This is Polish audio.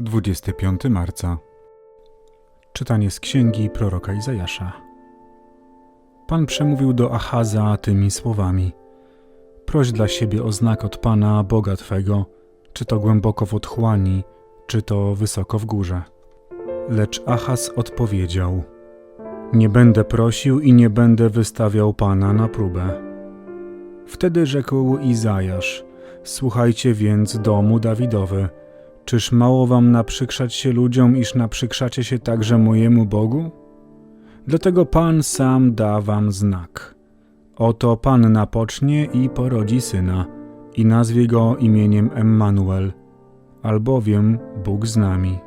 25 marca. Czytanie z księgi proroka Izajasza. Pan przemówił do Achaza tymi słowami: Proś dla siebie o znak od Pana, Boga Twego, czy to głęboko w otchłani, czy to wysoko w górze. Lecz Achaz odpowiedział: Nie będę prosił i nie będę wystawiał Pana na próbę. Wtedy rzekł Izajasz: Słuchajcie więc domu Dawidowy. Czyż mało wam naprzykrzać się ludziom, iż naprzykrzacie się także mojemu Bogu? Dlatego Pan sam da wam znak. Oto Panna pocznie i porodzi syna, i nazwie go imieniem Emmanuel, albowiem Bóg z nami.